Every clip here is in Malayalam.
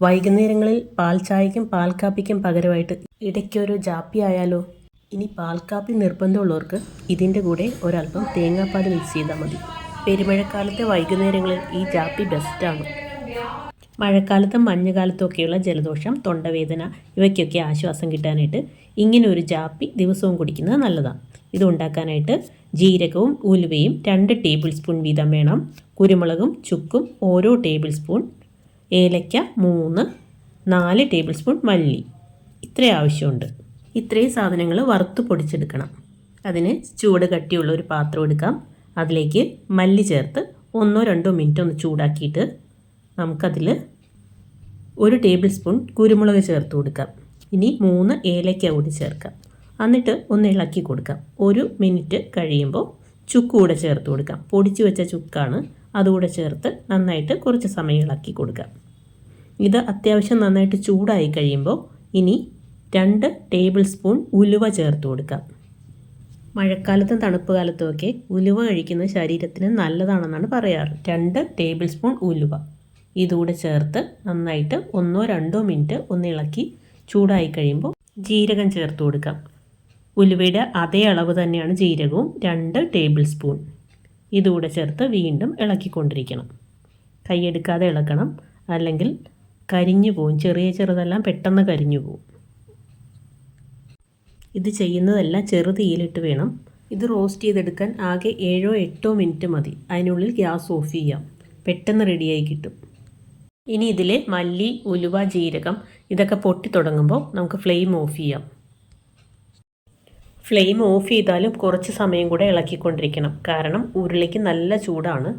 വൈകുന്നേരങ്ങളിൽ പാൽ ചായയ്ക്കും പാൽ കാപ്പിക്കും പകരമായിട്ട് ഇടയ്ക്കൊരു ജാപ്പി ആയാലോ? ഇനി പാൽ കാപ്പി നിർബന്ധമുള്ളവർക്ക് ഇതിന്റെ കൂടെ ഒരല്പം തേങ്ങാപ്പാൽ മിക്സ് ചെയ്താൽ മതി. പെരുമഴക്കാലത്തെ വൈകുന്നേരങ്ങളിൽ ഈ ജാപ്പി ബെസ്റ്റാണ് മഴക്കാലത്തും മഞ്ഞുകാലത്തും ഒക്കെയുള്ള ജലദോഷം തൊണ്ടവേദന ഇവയ്ക്കൊക്കെ ആശ്വാസം കിട്ടാനായിട്ട് ഇങ്ങനെ ഒരു ജാപ്പി ദിവസവും കുടിക്കുന്നത് നല്ലതാണ്. ഇത് ഉണ്ടാക്കാനായിട്ട് ജീരകവും ഉലുവയും രണ്ട് ടേബിൾ സ്പൂൺ വീതം വേണം. കുരുമുളകും ചുക്കും ഓരോ ടേബിൾ സ്പൂൺ ഏലയ്ക്ക മൂന്ന് നാല് ടേബിൾ സ്പൂൺ മല്ലി. ഇത്രയും ആവശ്യമുണ്ട്. ഇത്രയും സാധനങ്ങൾ വറുത്ത് പൊടിച്ചെടുക്കണം. അതിന് ചൂട് കട്ടിയുള്ള ഒരു പാത്രം എടുക്കാം. അതിലേക്ക് മല്ലി ചേർത്ത് ഒന്നോ രണ്ടോ മിനിറ്റ് ഒന്ന് ചൂടാക്കിയിട്ട് നമുക്കതിൽ ഒരു ടേബിൾ സ്പൂൺ കുരുമുളക് ചേർത്ത് കൊടുക്കാം. ഇനി മൂന്ന് ഏലയ്ക്ക കൂടി ചേർക്കാം. എന്നിട്ട് ഒന്ന് ഇളക്കി കൊടുക്കാം. ഒരു മിനിറ്റ് കഴിയുമ്പോൾ ചുക്ക് കൂടെ ചേർത്ത് കൊടുക്കാം. പൊടിച്ചു വെച്ച ചുക്കാണ് അതുകൂടെ ചേർത്ത് നന്നായിട്ട് കുറച്ച് സമയം ഇളക്കി കൊടുക്കുക. ഇത് അത്യാവശ്യം നന്നായിട്ട് ചൂടായി കഴിയുമ്പോൾ ഇനി രണ്ട് ടേബിൾ സ്പൂൺ ഉലുവ ചേർത്ത് കൊടുക്കാം മഴക്കാലത്തും തണുപ്പ് കാലത്തും ഒക്കെ ഉലുവ കഴിക്കുന്നത് ശരീരത്തിന് നല്ലതാണെന്നാണ് പറയാറ്. രണ്ട് ടേബിൾ സ്പൂൺ ഉലുവ. ഇതുകൂടെ ചേർത്ത് നന്നായിട്ട് ഒന്നോ രണ്ടോ മിനിറ്റ് ഒന്ന് ഇളക്കി ചൂടായി കഴിയുമ്പോൾ ജീരകം ചേർത്ത് കൊടുക്കാം ഉലുവയുടെ അതേ അളവ് തന്നെയാണ് ജീരകവും രണ്ട് ടേബിൾ സ്പൂൺ. ഇതുകൂടെ ചേർത്ത് വീണ്ടും ഇളക്കിക്കൊണ്ടിരിക്കണം. കൈയെടുക്കാതെ ഇളക്കണം. അല്ലെങ്കിൽ കരിഞ്ഞു പോവും. ചെറിയ ചെറുതെല്ലാം പെട്ടെന്ന് കരിഞ്ഞു പോവും. ഇത് ചെയ്യുന്നതെല്ലാം ചെറു തീയിലിട്ട് വേണം. ഇത് റോസ്റ്റ് ചെയ്തെടുക്കാൻ ആകെ ഏഴോ എട്ടോ മിനിറ്റ് മതി. അതിനുള്ളിൽ ഗ്യാസ് ഓഫ് ചെയ്യാം. പെട്ടെന്ന് റെഡിയായി കിട്ടും. ഇനി ഇതിൽ മല്ലി ഉലുവ ജീരകം ഇതൊക്കെ പൊട്ടി തുടങ്ങുമ്പോൾ നമുക്ക് ഫ്ലെയിം ഓഫ് ചെയ്യാം. ഫ്ലെയിം ഓഫ് ചെയ്താലും കുറച്ച് സമയം കൂടെ ഇളക്കിക്കൊണ്ടിരിക്കണം. കാരണം ഉരുളിക്ക് നല്ല ചൂടാണ്.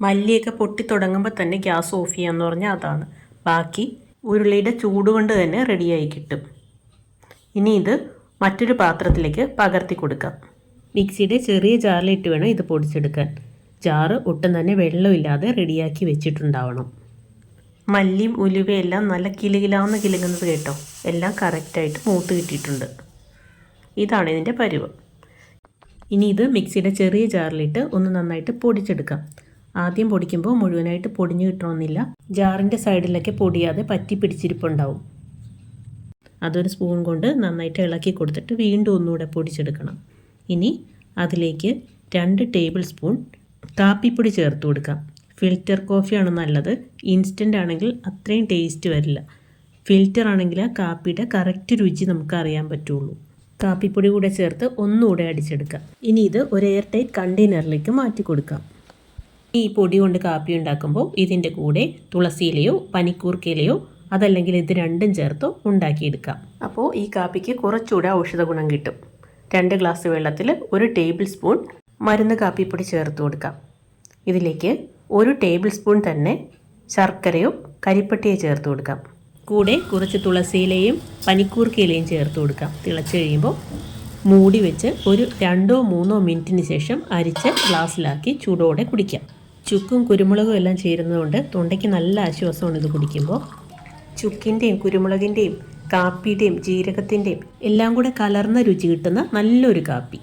മല്ലിയൊക്കെ പൊട്ടി തുടങ്ങുമ്പോൾ തന്നെ ഗ്യാസ് ഓഫ് ചെയ്യാന്ന് പറഞ്ഞാൽ അതാണ്. ബാക്കി ഉരുളിയുടെ ചൂട് കൊണ്ട് തന്നെ റെഡിയായി കിട്ടും. ഇനി ഇത് മറ്റൊരു പാത്രത്തിലേക്ക് പകർത്തി കൊടുക്കാം. മിക്സിയുടെ ചെറിയ ജാറിലിട്ട് വേണം ഇത് പൊടിച്ചെടുക്കാൻ. ജാറ് ഒട്ടും തന്നെ വെള്ളമില്ലാതെ റെഡിയാക്കി വെച്ചിട്ടുണ്ടാവണം. മല്ലിയും ഉലുവയും എല്ലാം നല്ല കിലുകിലാവുന്ന കിലുങ്ങുന്നത് കേട്ടോ. എല്ലാം കറക്റ്റായിട്ട് മൂത്ത് കിട്ടിയിട്ടുണ്ട്. ഇതാണ് ഇതിന്റെ പരുവ്. ഇനി ഇത് മിക്സിയുടെ ചെറിയ ജാറിലിട്ട് ഒന്ന് നന്നായിട്ട് പൊടിച്ചെടുക്കാം. ആദ്യം പൊടിക്കുമ്പോൾ മുഴുവനായിട്ട് പൊടിഞ്ഞു കിട്ടണമെന്നില്ല. ജാറിന്റെ സൈഡിലൊക്കെ പൊടിയാതെ പറ്റി പിടിച്ചിരിപ്പുണ്ടാവും. അതൊരു സ്പൂൺ കൊണ്ട് നന്നായിട്ട് ഇളക്കി കൊടുത്തിട്ട് വീണ്ടും ഒന്നുകൂടെ പൊടിച്ചെടുക്കണം. ഇനി അതിലേക്ക് രണ്ട് ടേബിൾ സ്പൂൺ കാപ്പിപ്പൊടി ചേർത്ത് കൊടുക്കാം. ഫിൽറ്റർ കോഫിയാണ് നല്ലത്. ഇൻസ്റ്റന്റ് ആണെങ്കിൽ അത്രയും ടേസ്റ്റ് വരില്ല. ഫിൽറ്റർ ആണെങ്കിൽ ആ കാപ്പിയുടെ കറക്റ്റ് രുചി നമുക്ക് അറിയാൻ പറ്റുള്ളൂ. കാപ്പിപ്പൊടി കൂടെ ചേർത്ത് ഒന്നുകൂടെ അടിച്ചെടുക്കാം ഇനി ഇത് ഒരു എയർ ടൈറ്റ് കണ്ടെയ്നറിലേക്ക് മാറ്റി കൊടുക്കാം ഈ പൊടി കൊണ്ട് കാപ്പി ഉണ്ടാക്കുമ്പോൾ ഇതിന്റെ കൂടെ തുളസിയിലയോ പനിക്കൂർക്കയിലയോ അതല്ലെങ്കിൽ ഇത് രണ്ടും ചേർത്തോ ഉണ്ടാക്കിയെടുക്കാം അപ്പോൾ ഈ കാപ്പിക്ക് കുറച്ചുകൂടെ ഔഷധ ഗുണം കിട്ടും. രണ്ട് ഗ്ലാസ് വെള്ളത്തിൽ ഒരു ടേബിൾ സ്പൂൺ മരുന്ന് കാപ്പിപ്പൊടി ചേർത്ത് കൊടുക്കാം ഇതിലേക്ക് ഒരു ടേബിൾ സ്പൂൺ തന്നെ ശർക്കരയോ കരിപ്പട്ടിയോ ചേർത്ത് കൊടുക്കാം കൂടെ കുറച്ച് തുളസിയിലയും പനിക്കൂർക്കയിലയും ചേർത്ത് കൊടുക്കാം. തിളച്ച് കഴിയുമ്പോൾ മൂടി വെച്ച് ഒരു രണ്ടോ മൂന്നോ മിനിറ്റിന് ശേഷം അരിച്ച് ഗ്ലാസ്സിലാക്കി ചൂടോടെ കുടിക്കാം. ചുക്കും കുരുമുളകും എല്ലാം ചേരുന്നതുകൊണ്ട് തൊണ്ടയ്ക്ക് നല്ല ആശ്വാസമാണ് ഇത് കുടിക്കുമ്പോൾ. ചുക്കിന്റെയും കുരുമുളകിന്റെയും കാപ്പിയുടെയും ജീരകത്തിന്റെയും എല്ലാം കൂടെ കലർന്ന രുചി കിട്ടുന്ന നല്ലൊരു കാപ്പി.